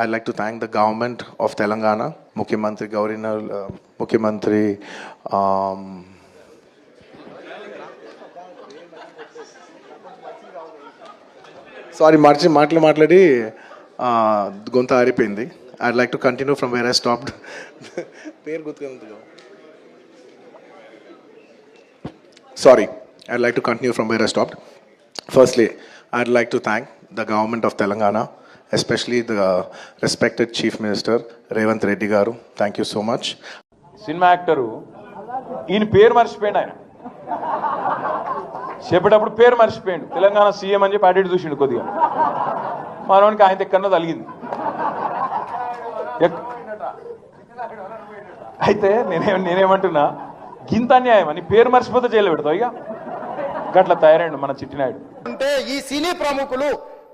I'd like to thank the government of Telangana, Mukhyamantri Gaurinal, uh, Mukhyamantri. Um, sorry మార్చి మాటలు మాట్లాడి గొంత ఆరిపోయింది I'd like to continue from where I stopped పేరు గుర్తుకుంది sorry I'd like to continue from where I stopped firstly I'd like to thank the government of Telangana especially the respected chief minister Revanth Reddy garu. Thank you so much cinema actor ఈయన పేరు మర్చిపోయాడు ఆయన. చెప్పేటప్పుడు పేరు మర్చిపోయాడు. Telangana CM అని చెప్పి అటు చూసిండు కొద్దిగా. మనవానికి ఆయన ఎక్కడో తలిగింది అయితే నేనే నేనేమంటున్నా గింత అన్యాయం అని పేరు మర్చిపోతే జైలు పెడతావు ఇక. గట్ల తయారైండు మన చిట్టినాయుడు. అంటే ఈ సినీ ప్రముఖులు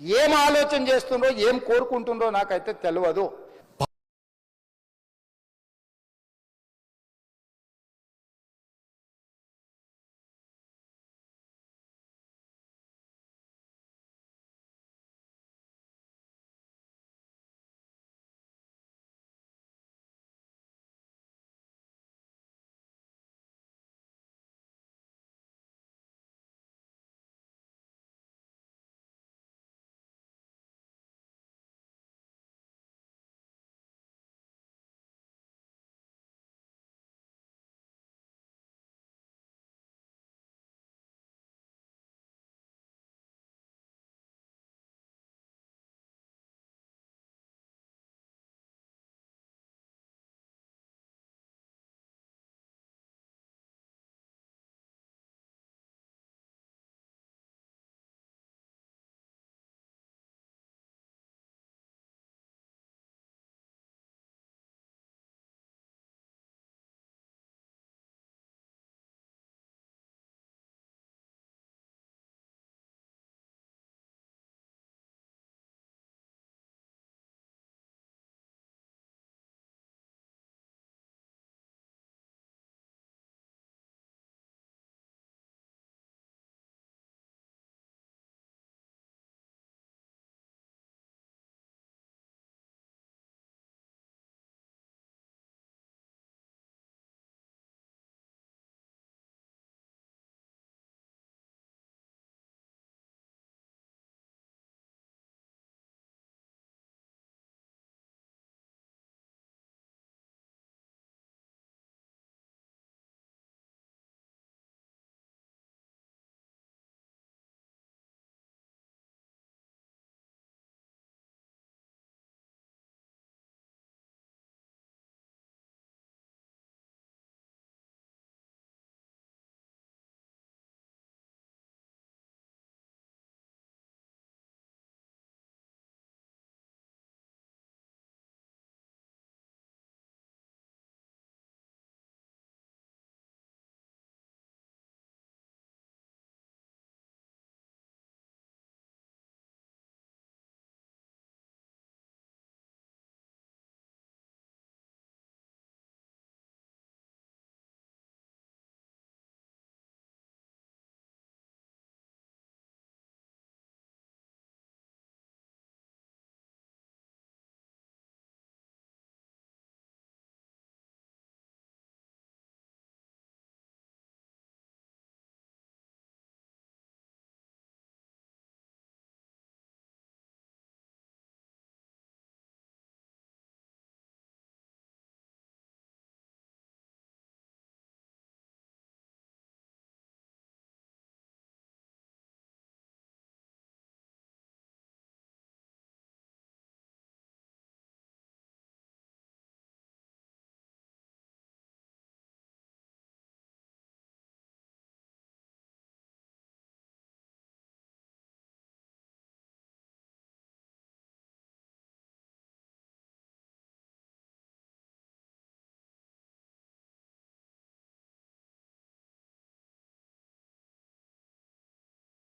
ఏం ఆలోచన చేస్తుండ్రో ఏం కోరుకుంటుండ్రో నాకైతే తెలియదు